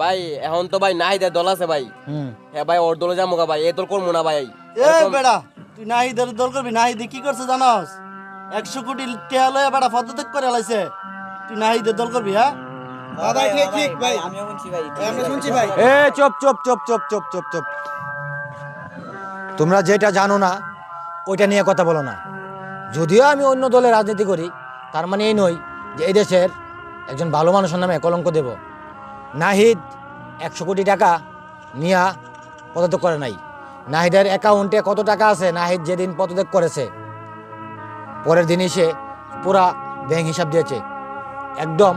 ভাই এখন তো ভাই নাই দে দল আছে ভাই। হুম। হ্যাঁ ভাই ওর দলে যাব ভাই এ দল করব না ভাই। এ বেড়া তুই নাহিদের দল করবি নাহিদি কি করছে জানস? একশো কোটি টেয়া লয়ে বেড়া পদত্যাগ করে লাইছে। তুই নাই দে দল করবি হ্যাঁ? ভাই ঠিক ঠিক ভাই। আমিও শুনছি ভাই আমরা শুনছি ভাই। এ চুপ চুপ চুপ চুপ চুপ চুপ চুপ। তোমরা যেটা জানো না ওইটা নিয়ে কথা বলো না। যদিও আমি অন্য দলে রাজনীতি করি তার মানে এই নয় যে এই দেশের একজন ভালো মানুষের নামে কলঙ্ক দেব। নাহিদ একশো কোটি টাকা নিয়া পদত্যাগ করে নাই। নাহিদের অ্যাকাউন্টে কত টাকা আছে? নাহিদ যেদিন পদত্যাগ করেছে পরের দিনই সে পুরা ব্যাংক হিসাব দিয়েছে। একদম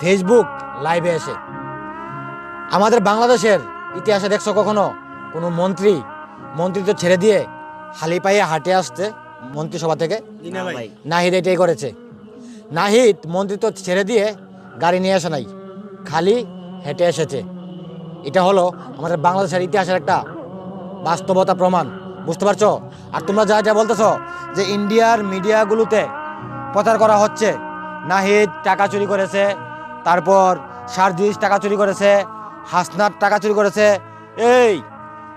ফেসবুক লাইভে এসে। আমাদের বাংলাদেশের ইতিহাসে দেখছ কখনো? কোনো মন্ত্রী মন্ত্রী তো ছেড়ে দিয়ে হালি পায়ে হাঁটে আসতে মন্ত্রিসভা থেকে। নাহিদ এটাই করেছে। নাহিদ মন্ত্রী তো ছেড়ে দিয়ে গাড়ি নিয়ে আসে নাই। খালি হেঁটে এসেছে। এটা হলো আমাদের বাংলাদেশের ইতিহাসের একটা বাস্তবতা প্রমাণ। বুঝতে পারছ? আর তোমরা যা যা বলতেছো যে ইন্ডিয়ার মিডিয়াগুলোতে প্রচার করা হচ্ছে, নাহিদ টাকা চুরি করেছে, তারপর সার্জিস টাকা চুরি করেছে, হাসনাত টাকা চুরি করেছে, এই,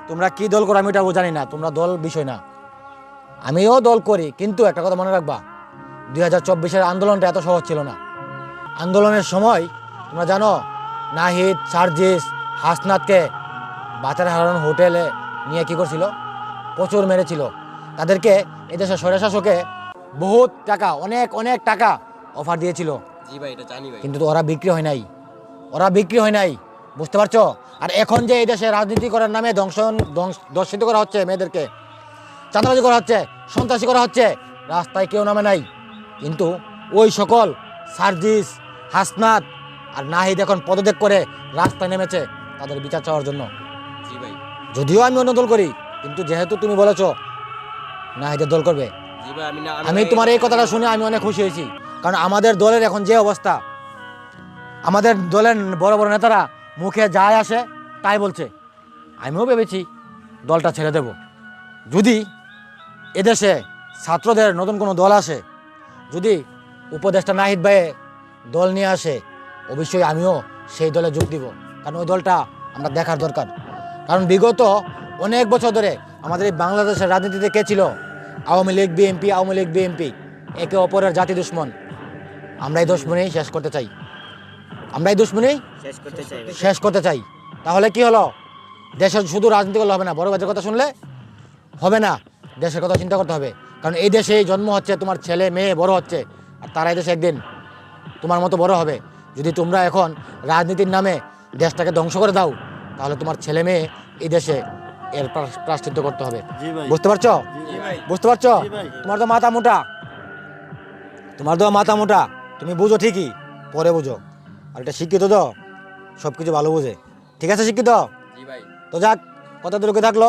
তোমরা কি দল করো আমি এটা জানি না, তোমরা দল বিষয় না। আমিও দল করি, কিন্তু একটা কথা মনে রাখবা, দুই হাজার চব্বিশের আন্দোলনটা এত সহজ ছিল না। আন্দোলনের সময়, তোমরা জানো নাহিদ সার্জিস হাসনাথকে বাচার হারান হোটেলে নিয়ে কি করছিল? প্রচুর মেরেছিল। তাদেরকে এদেশের স্বৈরশাসকে বহুত টাকা অনেক অনেক টাকা অফার দিয়েছিল। কিন্তু তো ওরা বিক্রি হয় নাই। ওরা বিক্রি হয় নাই বুঝতে পারছ? আর এখন যে এই দেশে রাজনীতি করার নামে দংশন ধ্বংস- দর্শিত করা হচ্ছে মেয়েদেরকে চাঁদাবাজি করা হচ্ছে সন্ত্রাসী করা হচ্ছে রাস্তায় কেউ নামে নাই। কিন্তু ওই সকল সার্জিস হাসনাত আর নাহিদ এখন পদত্যাগ করে রাস্তায় নেমেছে তাদের বিচার চাওয়ার জন্য। জি ভাই। যদিও আমি অন্য দল করি কিন্তু যেহেতু তুমি বলেছ নাহিদের দল করবে জি ভাই আমি না আমি তোমার এই কথাটা শুনে আমি অনেক খুশি হয়েছি। কারণ আমাদের দলের এখন যে অবস্থা আমাদের দলের বড় বড় নেতারা মুখে যায় আসে তাই বলছে। আমিও ভেবেছি দলটা ছেড়ে দেব। যদি এদেশে ছাত্রদের নতুন কোনো দল আসে যদি উপদেষ্টা নাহিদ ভাইয়ে দল নিয়ে আসে অবশ্যই আমিও সেই দলে যোগ দিব। কারণ ওই দলটা আমরা দেখার দরকার। কারণ বিগত অনেক বছর ধরে আমাদের এই বাংলাদেশের রাজনীতিতে কে ছিল? Awami League BNP Awami League BNP. একে অপরের জাতি দুশ্মন। আমরা এই দুশ্মনী শেষ করতে চাই। আমরা এই দুশ্মনী শেষ করতে চাই। শেষ করতে চাই। তাহলে কি হলো? দেশের শুধু রাজনীতি করলে হবে না। বড় ভাইদের কথা শুনলে হবে না। দেশের কথা চিন্তা করতে হবে। কারণ এই দেশে জন্ম হচ্ছে তোমার ছেলে মেয়ে বড় হচ্ছে। আর তারা এই দেশে একদিন তোমার মতো বড় হবে। যদি তোমরা এখন রাজনীতির নামে দেশটাকে ধ্বংস করে দাও তাহলে তোমার ছেলে মেয়ে এই দেশে এর প্রায়শ্চিত্ত করতে হবে। বুঝতে পারছ? বুঝতে পারছ? তোমার তো মাথা মোটা। তোমার তো মাথা মোটা। তুমি বুঝো ঠিকই পরে বুঝো। আর এটা শিক্ষিত তো সব কিছু ভালো বুঝে। ঠিক আছে শিক্ষিত? তো যাক কথা দূরকে থাকল।